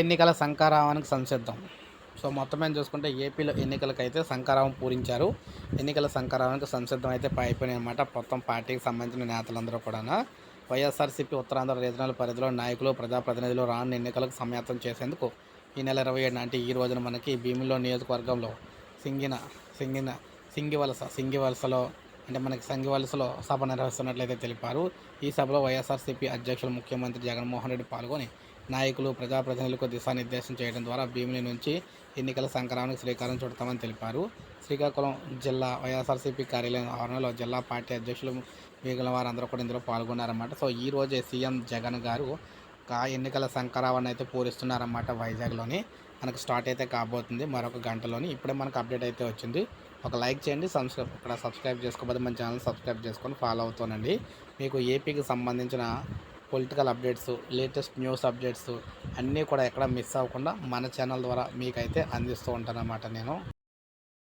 ఎన్నికల శంకారావానికి సంసిద్ధం. సో మొత్తం మీద చూసుకుంటే ఏపీలో ఎన్నికలకైతే శంకారావం పూరించారు. ఎన్నికల శంకారావానికి సంసిద్ధం అయితే అయిపోయినాయి అనమాట మొత్తం పార్టీకి సంబంధించిన నేతలందరూ కూడా వైఎస్ఆర్సీపీ ఉత్తరాంధ్ర రీజనల్ పరిధిలో నాయకులు ప్రజాప్రతినిధులు రానున్న ఎన్నికలకు సమయాతం చేసేందుకు ఈ నెల ఇరవై ఏడు నాటి ఈ రోజున మనకి భీమిలో నియోజకవర్గంలో సింగిన సింగిన సింగివలస సింగివలసలో అంటే మనకి సంఘవలసలో సభ నిర్వహిస్తున్నట్లయితే తెలిపారు. ఈ సభలో వైఎస్ఆర్సీపీ అధ్యక్షులు ముఖ్యమంత్రి జగన్మోహన్ రెడ్డి పాల్గొని నాయకులు ప్రజాప్రతినిధులకు దిశానిర్దేశం చేయడం ద్వారా భీమిలి నుంచి ఎన్నికల సంక్రమణకు శ్రీకారం చుడతామని తెలిపారు. శ్రీకాకుళం జిల్లా వైఎస్ఆర్సీపీ కార్యాలయం ఆవరణలో జిల్లా పార్టీ అధ్యక్షులు మిగిలిన వారందరూ కూడా ఇందులో పాల్గొన్నారన్నమాట. సో ఈ రోజే సీఎం జగన్ గారు ఎన్నికల శంకరావణ అయితే పూరిస్తున్నారన్నమాట వైజాగ్లోని. మనకు స్టార్ట్ అయితే కాబోతుంది మరొక గంటలోని. ఇప్పుడే మనకు అప్డేట్ అయితే వచ్చింది. ఒక లైక్ చేయండి సబ్స్క్రైబ్ ఇక్కడ సబ్స్క్రైబ్ చేసుకోకపోతే మన ఛానల్ సబ్స్క్రైబ్ చేసుకొని ఫాలో అవుతానండి మీకు ఏపీకి సంబంధించిన political updates latest news updates అన్నీ కూడా ఎక్కడ మిస్ అవ్వకుండా మన ఛానల్ ద్వారా మీకైతే అందిస్తూ ఉంటానన్నమాట నేను.